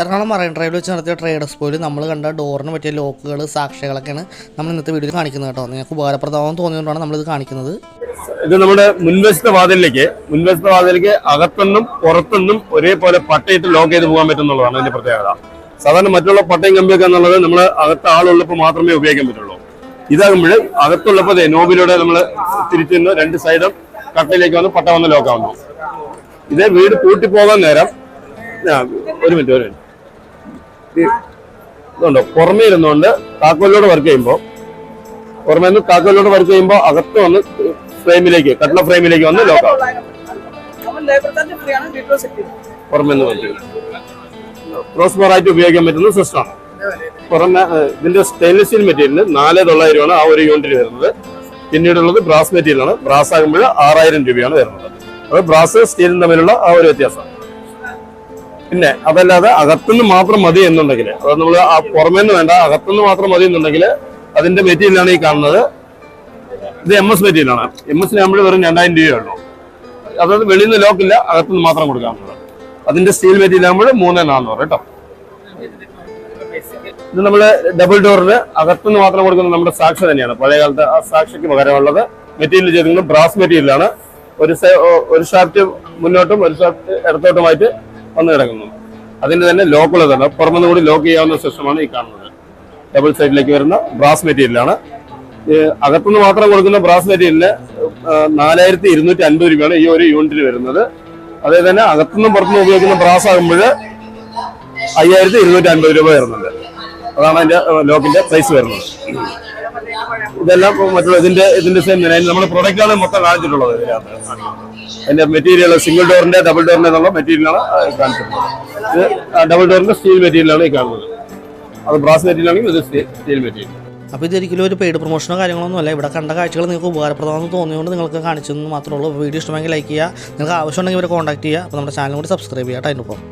Ernakulam marine ഡ്രൈവിൽ വെച്ച് നടത്തിയ ട്രേഡ് എക്സ്പോയിൽ നമ്മൾ കണ്ട ഡോറിന് പറ്റിയ ലോക്കുകൾ സാക്ഷികളൊക്കെയാണ് നമ്മൾ ഇന്നത്തെ വീഡിയോയിൽ കാണിക്കുന്നത് കേട്ടോ. നിങ്ങൾക്ക് ഉപകാരപ്രദമാവും തോന്നിയതുകൊണ്ടാണ് നമ്മളിത് കാണിക്കുന്നത്. ഇത് നമ്മുടെ മുൻവശത്തെ വാതിലിലേക്ക് മുൻവശത്തെ വാതിലേക്ക് അകത്തുനിന്നും പുറത്തുനിന്നും ഒരേപോലെ പട്ടയിട്ട് ലോക്ക് ചെയ്ത് പോകാൻ പറ്റുന്നുള്ളതാണ് ഇതിന്റെ പ്രത്യേകത. സാധാരണ മറ്റുള്ള പട്ടയും കമ്പിയൊക്കെ എന്നുള്ളത് നമ്മൾ അകത്ത് ആളുള്ളപ്പോൾ മാത്രമേ ഉപയോഗിക്കാൻ പറ്റുള്ളൂ. ഇതാകുമ്പോൾ അകത്തുള്ളപ്പോൾ നോബിലൂടെ നമ്മൾ തിരിച്ചു രണ്ട് സൈഡും കട്ടയിലേക്ക് വന്ന് പട്ട വന്ന് ലോക്കാവുന്നു ഇത് വീട് പൂട്ടി പോകാൻ നേരം ഒരു മിനിറ്റ് ഒരു മിനിറ്റ്. ഇത് ഇതുണ്ടോ? പുറമേ ഇരുന്നുകൊണ്ട് താക്കോലിലൂടെ വർക്ക് ചെയ്യുമ്പോൾ പുറമേ നിന്ന് താക്കോലിലൂടെ വർക്ക് ചെയ്യുമ്പോൾ അകത്ത് വന്ന് ഫ്രെയിമിലേക്ക് കട്ടള ഫ്രെയിമിലേക്ക് വന്ന് ലോക്കാവും പുറമേ നിന്ന് ക്രോസ് ഉപയോഗിക്കാൻ പറ്റുന്ന സിസ്റ്റമാണ് പുറമെ ഇതിന്റെ സ്റ്റെയിൻലെസ് സ്റ്റീൽ മെറ്റീരിയലിന് നാല് തൊള്ളായിരം ആണ് ആ ഒരു യൂണിറ്റിൽ വരുന്നത്. പിന്നീടുള്ളത് ബ്രാസ് മെറ്റീരിയലാണ് ബ്രാസ് ആകുമ്പോൾ ആറായിരം രൂപയാണ് വരുന്നത്. അത് ബ്രാസ് സ്റ്റീലും തമ്മിലുള്ള ആ ഒരു വ്യത്യാസം. പിന്നെ അതല്ലാതെ അകത്തുനിന്ന് മാത്രം മതി എന്നുണ്ടെങ്കിൽ അത് നമ്മൾ പുറമേന്ന് വേണ്ട അകത്തുനിന്ന് മാത്രം മതി എന്നുണ്ടെങ്കിൽ അതിന്റെ മെറ്റീരിയലാണ് ഈ കാണുന്നത്. ഇത് എം എസ് മെറ്റീരിയലാണ്. എം എസ് നമ്മൾ വെറും രണ്ടായിരം രൂപയേ ഉള്ളൂ. അതായത് വെളിയിൽ നിന്ന് ലോക്കില്ല അകത്തുനിന്ന് മാത്രം കൊടുക്കാവുന്നത് അതിന്റെ സ്റ്റീൽ മെറ്റീരിയൽ ആകുമ്പോൾ മൂന്ന് നാന്നൂറ് കേട്ടോ. ഇത് നമ്മൾ ഡബിൾ ഡോറിന് അകത്തുനിന്ന് മാത്രം കൊടുക്കുന്നത് നമ്മുടെ സാക്ഷി തന്നെയാണ്. പഴയ കാലത്ത് ആ സാക്ഷിക്ക് പകരമുള്ളത്. മെറ്റീരിയൽ ചെയ്തിരിക്കുന്നത് ബ്രാസ് മെറ്റീരിയലാണ്. ഒരു ഒരു ഷാഫ്റ്റ് മുന്നോട്ടും ഒരു ഷാഫ്റ്റ് ഇടത്തോട്ടുമായിട്ട് വന്ന് കിടക്കുന്നു. അതിന്റെ തന്നെ ലോക്കുള്ളത് പുറമെന്ന് കൂടി ലോക്ക് ചെയ്യാവുന്ന സിസ്റ്റമാണ് ഈ കാണുന്നത്. ഡബിൾ സൈഡിലേക്ക് വരുന്ന ബ്രാസ് മെറ്റീരിയലാണ് അകത്തുനിന്ന് മാത്രം കൊടുക്കുന്ന ബ്രാസ് മെറ്റീരിയലിന് നാലായിരത്തി ഇരുന്നൂറ്റി അൻപത് രൂപയാണ് ഈ ഒരു യൂണിറ്റിന് വരുന്നത്. അതേ തന്നെ അകത്തുനിന്നും പുറത്തുനിന്ന് ഉപയോഗിക്കുന്ന ബ്രാസ് ആകുമ്പോൾ അയ്യായിരത്തി ഇരുന്നൂറ്റി അൻപത് രൂപ വരുന്നുണ്ട്. അതാണ് അതിന്റെ ലോക്കിന്റെ പ്രൈസ് വരുന്നത്. ഇതെല്ലാം മറ്റുള്ള ഇതിന്റെ ഇതിന്റെ സെയിം തന്നെ. പ്രോഡക്റ്റ് പ്രൊഡക്റ്റാണ് മൊത്തം കാണിച്ചിട്ടുള്ളത് ഇതിനകത്ത്. അതിന്റെ മെറ്റീരിയൽ സിംഗിൾ ഡോറിന്റെ ഡബിൾ ഡോറിന്റെ എന്നുള്ള മെറ്റീരിയലാണ് കാണിച്ചിട്ടുള്ളത്. ഇത് ഡബിൾ ഡോറിന്റെ സ്റ്റീൽ മെറ്റീരിയലാണ് ഈ കാണുന്നത്. അത് ബ്രാസ് മെറ്റീരിയൽ ആണെങ്കിൽ ഇത് സ്റ്റീൽ മെറ്റീരിയൽ അപ്പോൾ ഇതൊരിക്കലും ഒരു പെയ്ഡ് പ്രൊമോഷനോ കാര്യങ്ങളൊന്നും അല്ല. ഇവിടെ കണ്ട കാഴ്ചകൾ നിങ്ങൾക്ക് ഉപകാരപ്രദമാണെന്ന് തോന്നിയുകൊണ്ട് നിങ്ങൾക്ക് കാണിച്ചെന്ന് മാത്രമേ ഉള്ളൂ. വീഡിയോ ഇഷ്ടമെങ്കിൽ ലൈക്ക് ചെയ്യുക. നിങ്ങൾക്ക് ആവശ്യമുണ്ടെങ്കിൽ ഇവരെ കോൺടാക്ട് ചെയ്യുക. അപ്പോൾ നമ്മുടെ ചാനലും കൂടി സബ്സ്ക്രൈബ് ചെയ്യാം ടൈം